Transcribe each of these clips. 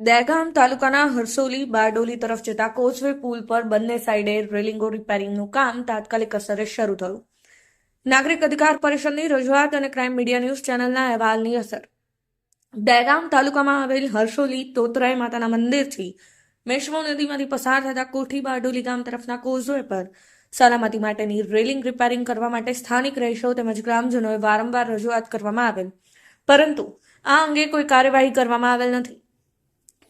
દહેગામ તાલુકાના હરસોલી બારડોલી તરફ જતા કોઝવે પુલ પર બંને સાઈડે રેલિંગો રિપેરિંગનું કામ તાત્કાલિક અસરે શરૂ થયું. નાગરિક અધિકાર પરિષદની રજૂઆત અને ક્રાઇમ મીડિયા ન્યૂઝ ચેનલના અહેવાલની અસર. દહેગામ તાલુકામાં આવેલ હરસોલી તોતરાય માતાના મંદિરથી મેશ્વો નદીમાંથી પસાર થતા કોઠી બારડોલી ગામ તરફના કોઝવે પર સલામતી માટેની રેલિંગ રિપેરિંગ કરવા માટે સ્થાનિક રહીશો તેમજ ગ્રામજનોએ વારંવાર રજૂઆત કરવામાં આવેલ. પરંતુ આ અંગે કોઈ કાર્યવાહી કરવામાં આવેલ નથી.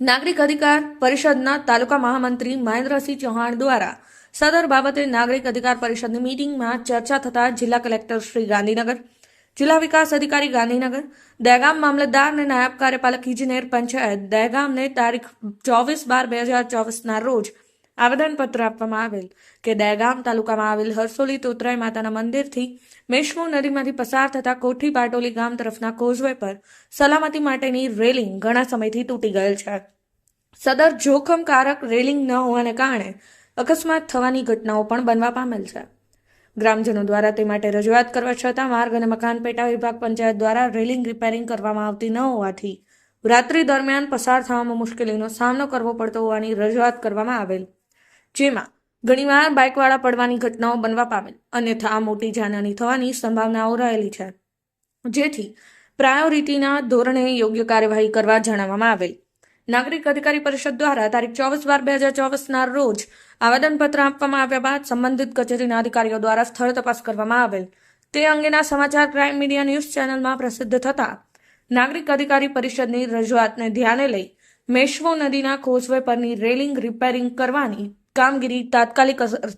નાગરિક અધિકાર પરિષદના તાલુકા મહામંત્રી મહેન્દ્રસિંહ ચૌહાણ દ્વારા સદર બાબતે નાગરિક અધિકાર પરિષદની મીટિંગમાં ચર્ચા થતા જિલ્લા કલેક્ટર શ્રી ગાંધીનગર, જિલ્લા વિકાસ અધિકારી ગાંધીનગર, દહેગામ મામલતદાર અને નાયબ કાર્યપાલક ઇજનેર પંચાયત દહેગામને તારીખ ચોવીસ બાર બે હજાર ચોવીસના રોજ આવેદનપત્ર આપવામાં આવેલ કે દહેગામ તાલુકામાં આવેલ હરસોલી તોતરાય માતાના મંદિરથી મેશ્મો નદીમાંથી પસાર થતા કોઠી બાટોલી ગામ તરફના કોઝવે પર સલામતી માટેની રેલિંગ ઘણા સમયથી તૂટી ગયેલ છે. સદર જોખમકારક રેલિંગ ન હોવાને કારણે અકસ્માત થવાની ઘટનાઓ પણ બનવા પામેલ છે. ગ્રામજનો દ્વારા તે માટે રજૂઆત કરવા છતાં માર્ગ અને મકાન પેટા વિભાગ પંચાયત દ્વારા રેલિંગ રિપેરિંગ કરવામાં આવતી ન હોવાથી રાત્રિ દરમિયાન પસાર થવામાં મુશ્કેલીનો સામનો કરવો પડતો હોવાની રજૂઆત કરવામાં આવેલ. જેમાં ઘણીવાર બાઇકવાળા પડવાની ઘટનાઓ બનવા પામેલ અન્યથા આ મોટી જાનહાની થવાની સંભાવનાઓ રહેલી છે. જેથી પ્રાયોરિટીના ધોરણે યોગ્ય કાર્યવાહી કરવા જણાવવામાં આવેલ. નાગરિક અધિકારી પરિષદ દ્વારા તારીખ ચોવીસ બાર બે હજાર ચોવીસના રોજ આવેદનપત્ર આપવામાં આવ્યા બાદ સંબંધિત કચેરીના અધિકારીઓ દ્વારા સ્થળ તપાસ કરવામાં આવેલ. તે અંગેના સમાચાર ક્રાઇમ મીડિયા ન્યૂઝ ચેનલમાં પ્રસિદ્ધ થતા નાગરિક અધિકારી પરિષદની રજૂઆતને ધ્યાને લઈ મેશ્વો નદીના કોઝવે પરની રેલિંગ રિપેરિંગ કરવાની કામગીરી તાત્કાલિક અસર-